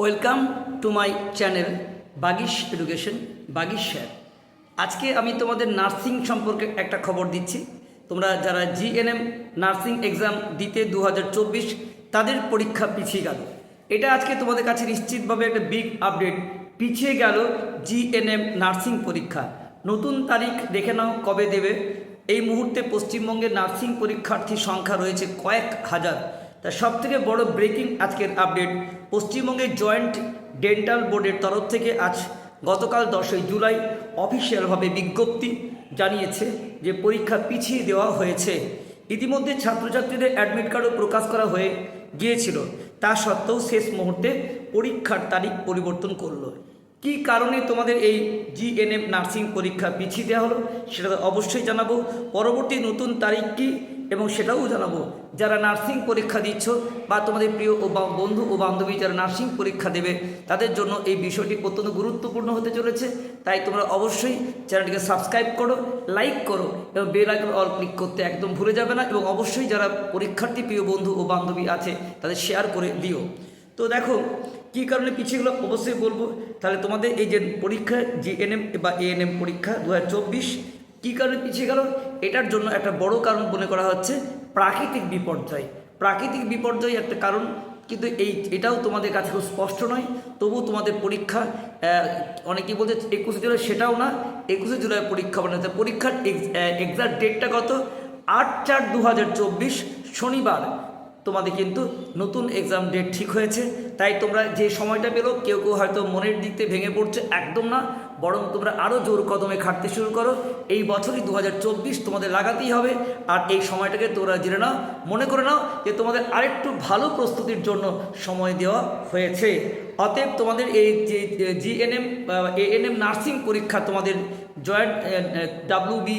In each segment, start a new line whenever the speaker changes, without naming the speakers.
Welcome to my channel Bagish education Bagish sir. আজকে আমি তোমাদের নার্সিং সম্পর্কে একটা খবর দিচ্ছি। তোমরা যারা জিএনএম নার্সিং এক্সাম দিতে দু হাজার চব্বিশ, তাদের পরীক্ষা পিছিয়ে গেল। এটা আজকে তোমাদের কাছে নিশ্চিতভাবে একটা বিগ আপডেট পিছিয়ে গেল জিএনএম নার্সিং পরীক্ষা। নতুন তারিখ দেখে নাও কবে দেবে। এই মুহূর্তে পশ্চিমবঙ্গে নার্সিং পরীক্ষার্থীর সংখ্যা রয়েছে কয়েক হাজার। তা সব থেকে বড় ব্রেকিং আজকের আপডেট পশ্চিমবঙ্গের জয়েন্ট ডেন্টাল বোর্ডের তরফ থেকে আজ গতকাল দশই জুলাই অফিসিয়ালভাবে বিজ্ঞপ্তি জানিয়েছে যে পরীক্ষা পিছিয়ে দেওয়া হয়েছে। ইতিমধ্যে ছাত্রছাত্রীদের অ্যাডমিট কার্ডও প্রকাশ করা হয়ে গিয়েছিল। তা সত্ত্বেও শেষ মুহূর্তে পরীক্ষার তারিখ পরিবর্তন করল। কী কারণে তোমাদের এই জিএনএম নার্সিং পরীক্ষা পিছিয়ে দেওয়া হলো সেটা অবশ্যই জানাব। পরবর্তী নতুন তারিখ কী এবং সেটাও জানাব। যারা নার্সিং পরীক্ষা দিচ্ছ বা তোমাদের প্রিয় ও বন্ধু ও বান্ধবী যারা নার্সিং পরীক্ষা দেবে, তাদের জন্য এই বিষয়টি অত্যন্ত গুরুত্বপূর্ণ হতে চলেছে। তাই তোমরা অবশ্যই চ্যানেলটিকে সাবস্ক্রাইব করো, লাইক করো এবং বেল আইকন অল ক্লিক করতে একদম ভুলে যাবে না এবং অবশ্যই যারা পরীক্ষার্থী, প্রিয় বন্ধু ও বান্ধবী আছে, তাদের শেয়ার করে দিও। তো দেখো কী কারণে পিছিয়ে গেলো? অবশ্যই বলব। তাহলে তোমাদের এই যে পরীক্ষা জিএনএম বা এএনএম পরীক্ষা দু হাজার চব্বিশ, কী কারণে পিছিয়ে গেল? এটার জন্য একটা বড় কারণ মনে করা হচ্ছে, প্রাকৃতিক বিপর্যয়। প্রাকৃতিক বিপর্যয় একটা কারণ, কিন্তু এই, এটাও তোমাদের কাছে খুব স্পষ্ট নয়। তবু তোমাদের পরীক্ষা অনেকেই বলছে একুশে জুলাই, সেটাও না। একুশে জুলাই পরীক্ষা বানাতে পরীক্ষার এক্সাক্ট ডেটটা কত? আট চার দু শনিবার। তোমাদের কিন্তু নতুন এক্সাম ডেট ঠিক হয়েছে। তাই তোমরা যে সময়টা পেল, কেউ কেউ হয়তো মনের দিক থেকে ভেঙে পড়ছে, একদম না। বরং তোমরা আরও জোর কদমে খাটতে শুরু করো। এই বছরই দু হাজার চব্বিশ তোমাদের লাগাতেই হবে। আর এই সময়টাকে তোমরা জেনে নাও, মনে করে নাও যে তোমাদের আরেকটু ভালো প্রস্তুতির জন্য সময় দেওয়া হয়েছে। অতএব তোমাদের এই যে জিএনএম এএনএম নার্সিং পরীক্ষা তোমাদের জয়েন্ট ডাব্লিউ বি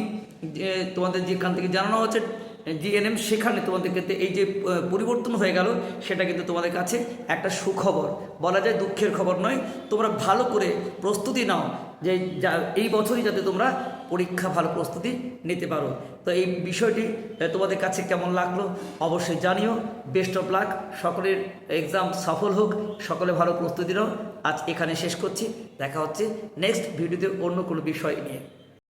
তোমাদের যেখান থেকে জানানো হচ্ছে জিএনএম সেখানে তোমাদের ক্ষেত্রে এই যে পরিবর্তন হয়ে গেল, সেটা কিন্তু তোমাদের কাছে একটা সুখবর। বলা যায় দুঃখের খবর নয়। তোমরা ভালো করে প্রস্তুতি নাও যে যা- এই বছরই যাতে তোমরা পরীক্ষা ভালো প্রস্তুতি নিতে পারো। তো এই বিষয়টি তোমাদের কাছে কেমন লাগল অবশ্যই জানিও। বেস্ট অফ লাক সকলের এক্সাম সফল হোক। সকলে ভালো প্রস্তুতি নাও। আজ এখানে শেষ করছি। দেখা হচ্ছে নেক্সট ভিডিওতে অন্য কোনো বিষয় নিয়ে।